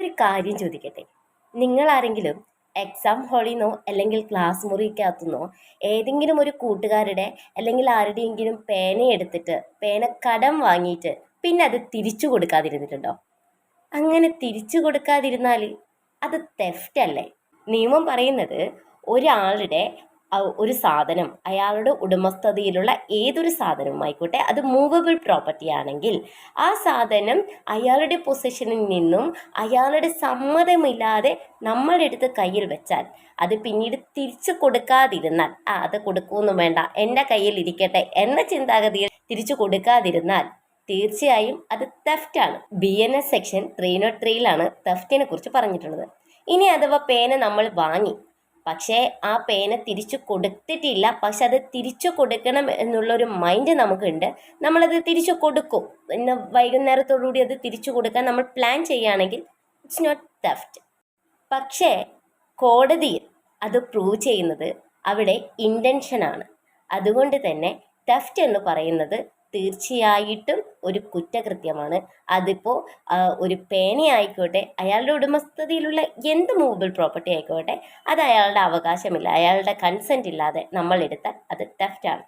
ഒരു കാര്യം ചോദിക്കട്ടെ? നിങ്ങളാരെങ്കിലും എക്സാം ഹാളിൽ അല്ലെങ്കിൽ ക്ലാസ് മുറിക്കകത്തുനിന്നോ ഏതെങ്കിലും ഒരു കൂട്ടുകാരുടെ അല്ലെങ്കിൽ ആരുടെയെങ്കിലും പേന എടുത്തിട്ട് പേന കടം വാങ്ങിയിട്ട് പിന്നെ അത് തിരിച്ചു കൊടുക്കാതിരുന്നിട്ടുണ്ടോ? അങ്ങനെ തിരിച്ചു കൊടുക്കാതിരുന്നാൽ അത് തെഫ്റ്റ് അല്ലേ? നിയമം പറയുന്നത് ഒരാളുടെ ഒരു സാധനം അയാളുടെ ഉടമസ്ഥതയിലുള്ള ഏതൊരു സാധനവും ആയിക്കോട്ടെ അത് മൂവബിൾ പ്രോപ്പർട്ടി ആണെങ്കിൽ ആ സാധനം അയാളുടെ പൊസിഷനിൽ നിന്നും അയാളുടെ സമ്മതമില്ലാതെ നമ്മളെടുത്ത് കയ്യിൽ വെച്ചാൽ അത് പിന്നീട് തിരിച്ചു കൊടുക്കാതിരുന്നാൽ ആ അത് കൊടുക്കുമെന്നും വേണ്ട എന്റെ കയ്യിൽ ഇരിക്കട്ടെ എന്ന ചിന്താഗതിയിൽ തിരിച്ചു കൊടുക്കാതിരുന്നാൽ തീർച്ചയായും അത് തെഫ്റ്റാണ് B N S section three nought ത്രീയിലാണ് തെഫ്റ്റിനെ കുറിച്ച് പറഞ്ഞിട്ടുള്ളത്. ഇനി അഥവാ പേന നമ്മൾ വാങ്ങി പക്ഷേ ആ പേന തിരിച്ചു കൊടുത്തിട്ടില്ല. പക്ഷെ അത് തിരിച്ചു കൊടുക്കണം എന്നുള്ളൊരു മൈൻഡ് നമുക്കുണ്ട്. നമ്മളത് തിരിച്ചു കൊടുക്കും. ഇന്ന് വൈകുന്നേരത്തോടുകൂടി അത് തിരിച്ചു കൊടുക്കാൻ നമ്മൾ പ്ലാൻ ചെയ്യുകയാണെങ്കിൽ ഇറ്റ്സ് നോട്ട് തെഫ്റ്റ് പക്ഷേ കോടതിയിൽ അത് പ്രൂവ് ചെയ്യുന്നത് അവിടെ ഇന്റൻഷനാണ് അതുകൊണ്ട് തന്നെ തെഫ്റ്റ് എന്ന് പറയുന്നത് തീർച്ചയായിട്ടും ഒരു കുറ്റകൃത്യമാണ്. അതിപ്പോൾ ഒരു പേനയായിക്കോട്ടെ അയാളുടെ ഉടമസ്ഥതയിലുള്ള എന്ത് മൂവബിൾ പ്രോപ്പർട്ടി ആയിക്കോട്ടെ അത് അയാളുടെ അവകാശമില്ല. അയാളുടെ കൺസെന്റ് ഇല്ലാതെ നമ്മൾ എടുത്താൽ അത് തെഫ്റ്റാണ്